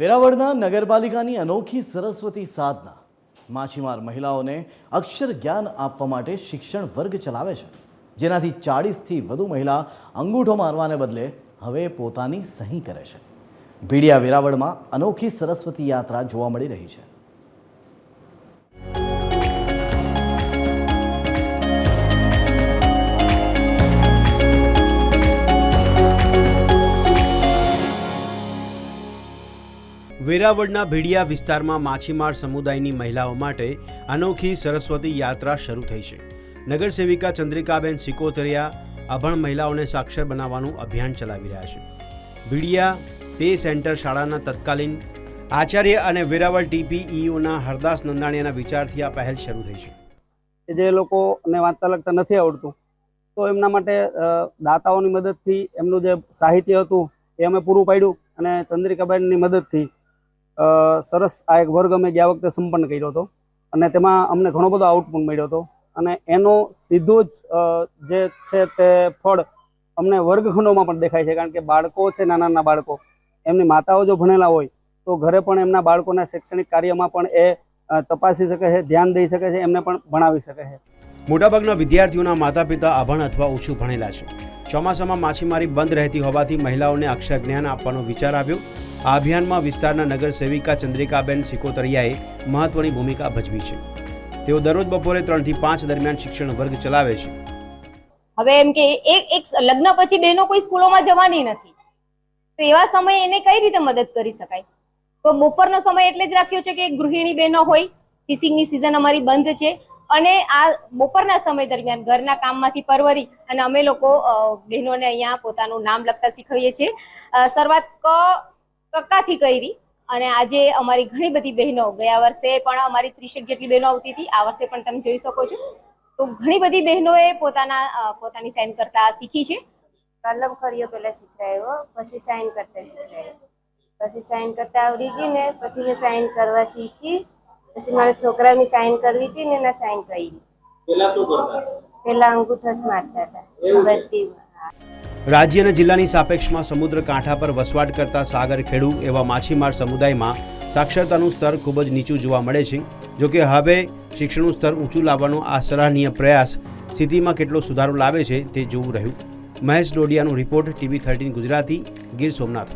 વેરાવળના નગરપાલિકાની અનોખી સરસ્વતી સાધના. માછીમાર મહિલાઓને અક્ષર જ્ઞાન આપવા માટે શિક્ષણ વર્ગ ચલાવે છે. જેનાથી ચાળીસથી વધુ મહિલા અંગૂઠો મારવાને બદલે હવે પોતાની સહી કરે છે. ભીડિયા વેરાવળમાં અનોખી સરસ્વતી યાત્રા જોવા મળી રહી છે. વેરાવળના ભીડિયા વિસ્તારમાં માછીમાર સમુદાયની મહિલાઓ માટે અનોખી સરસ્વતી યાત્રા શરૂ થઈ છે. નગરસેવિકા ચંદ્રિકાબેન સિકોતરિયા અભણ મહિલાઓને સાક્ષર બનાવવાનું અભિયાન ચલાવી રહ્યા છે. ભીડિયા પે સેન્ટર શાળાના તત્કાલીન આચાર્ય અને વેરાવળ ટીપીઈઓના હરદાસ નંદાણીયાના વિચારથી આ પહેલ શરૂ થઈ છે. જે જે લોકોને વાંચતા લખતા નથી આવડતું, તો એમના માટે દાતાઓની મદદથી એમનું જે સાહિત્ય હતું એ અમે પૂરું પાડ્યું અને ચંદ્રિકાબેનની મદદથી સરસ આ એક વર્ગ અમે ગયા વખતે સંપન્ન કર્યો હતો. અને તેમાં અમને ઘણો બધો આઉટપુટ મળ્યો હતો. અને એનો સીધો જ જે છે તે ફળ અમને વર્ગખંડોમાં પણ દેખાય છે. કારણ કે બાળકો છે નાના નાના બાળકો, એમની માતાઓ જો ભણેલા હોય, તો ઘરે પણ એમના બાળકોના શૈક્ષણિક કાર્યમાં પણ એ તપાસી શકે છે, ધ્યાન દઈ શકે છે, એમને પણ ભણાવી શકે છે. મોટાભાગના વિદ્યાર્થીઓના માતા પિતા અભણ અથવા ઓછું ભણેલા છે. ચોમાસામાં માછીમારી બંધ રહેતી હોવાથી મહિલાઓને અક્ષર જ્ઞાન આપવાનો વિચાર આવ્યો. આ અભિયાનમાં વિસ્તારના નગર સેવિકા ચંદ્રિકાબેન સિકોતરિયાએ મહત્વની ભૂમિકા ભજવી છે. તેઓ દરરોજ બપોરે ત્રણથી પાંચ દરમિયાન શિક્ષણ વર્ગ ચલાવે છે. હવે એમ કે એક એક લગ્ન પછી બહેનો કોઈ સ્કૂલોમાં જવાની નથી. તો એવા સમયે એને કઈ રીતે મદદ કરી શકાય? તો બપોરનો સમય એટલે જ રાખ્યો છે કે ગૃહિણી બહેનો હોય ટીચિંગની સિઝન અમારી બંધ છે. અને આ બપોરના સમય દરમિયાન ઘરના કામમાંથી પરવરી અને અમે લોકો બહેનોને અહીંયા પોતાનું નામ લખતા શીખવીએ છીએ. શરૂઆત ક, કક્કાથી કરી અને આજે અમારી ઘણી બધી બહેનો, ગયા વર્ષે પણ અમારી ત્રીસેક જેટલી બહેનો આવતી હતી, આ વર્ષે પણ તમે જોઈ શકો છો. તો ઘણી બધી બહેનોએ પોતાના પોતાની સાઇન કરતા શીખી છે. કલમ ખડીઓ પહેલાં શીખડાયો પછી સાઈન કરતા શીખડાયો. પછી સાઈન કરતા આવડી ગઈ ને, પછી મેં સાઈન કરવા શીખી. પછી મારા છોકરાની સાઈન કરવી હતી ને એના સાઈન કરી. પેલા શું કરતા? પેલા અંગૂઠસ મારતા હતા. બધી રાજ્ય અને જિલ્લાની સાપેક્ષમાં સમુદ્ર કાંઠા પર વસવાટ કરતા સાગર ખેડૂ એવા માછીમાર સમુદાયમાં સાક્ષરતાનું સ્તર ખૂબ જ નીચું જોવા મળે છે. જોકે હવે શિક્ષણનું સ્તર ઊંચું લાવવાનો આ સરાહનીય પ્રયાસ સ્થિતિમાં કેટલો સુધારો લાવે છે તે જોવું રહ્યું. Mahesh ડોડિયાનો report TV thirteen Gujarati Gir Somnath.